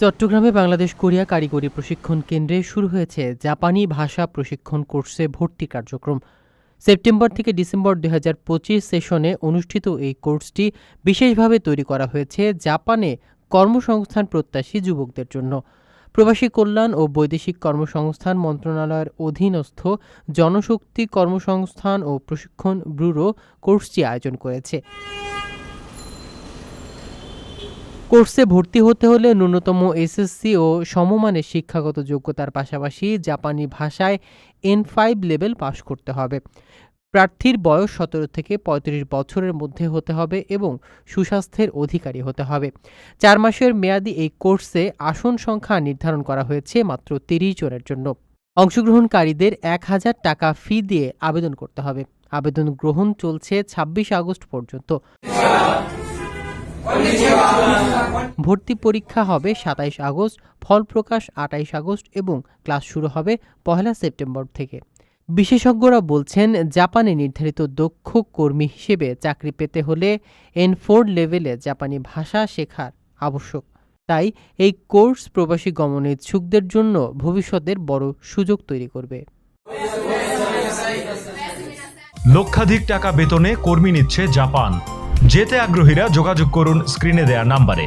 চট্টগ্রামে বাংলাদেশ কোরিয়া কারিগরি প্রশিক্ষণ কেন্দ্রে শুরু হয়েছে জাপানি ভাষা প্রশিক্ষণ কোর্সে ভর্তি কার্যক্রম। সেপ্টেম্বর থেকে ডিসেম্বর দুই হাজার পঁচিশ সেশনে অনুষ্ঠিত এই কোর্সটি বিশেষভাবে তৈরি করা হয়েছে জাপানে কর্মসংস্থান প্রত্যাশী যুবকদের জন্য। প্রবাসী কল্যাণ ও বৈদেশিক কর্মসংস্থান মন্ত্রণালয়ের অধীনস্থ জনশক্তি কর্মসংস্থান ও প্রশিক্ষণ ব্যুরো কোর্সটি আয়োজন করেছে। কোর্সে ভর্তি হতে হলে ন্যূনতম এসএসসি ও সমমানের শিক্ষাগত যোগ্যতার পাশাপাশি জাপানি ভাষায় এন ফাইভ লেভেল পাশ করতে হবে। প্রার্থীর বয়স সতেরো থেকে পঁয়ত্রিশ বছরের মধ্যে হতে হবে এবং সুস্বাস্থ্যের অধিকারী হতে হবে। চার মাসের মেয়াদি এই কোর্সে আসন সংখ্যা নির্ধারণ করা হয়েছে মাত্র তিরিশ জনের জন্য। অংশগ্রহণকারীদের এক হাজার টাকা ফি দিয়ে আবেদন করতে হবে। আবেদন গ্রহণ চলছে ছাব্বিশ আগস্ট পর্যন্ত। ভর্তি পরীক্ষা হবে সাতাইশ আগস্ট, ফল প্রকাশ আটাইশ আগস্ট এবং ক্লাস শুরু হবে পহেলা সেপ্টেম্বর থেকে। বিশেষজ্ঞরা বলছেন, জাপানে নির্ধারিত দক্ষ কর্মী হিসেবে চাকরি পেতে হলে এন ফোর লেভেলে জাপানি ভাষা শেখার আবশ্যক। তাই এই কোর্স প্রবাসী গমন ইচ্ছুকদের জন্য ভবিষ্যতের বড় সুযোগ তৈরি করবে। লক্ষাধিক টাকা বেতনে কর্মী নিচ্ছে জাপান। যেতে আগ্রহীরা যোগাযোগ করুন স্ক্রিনে দেয়া নাম্বারে।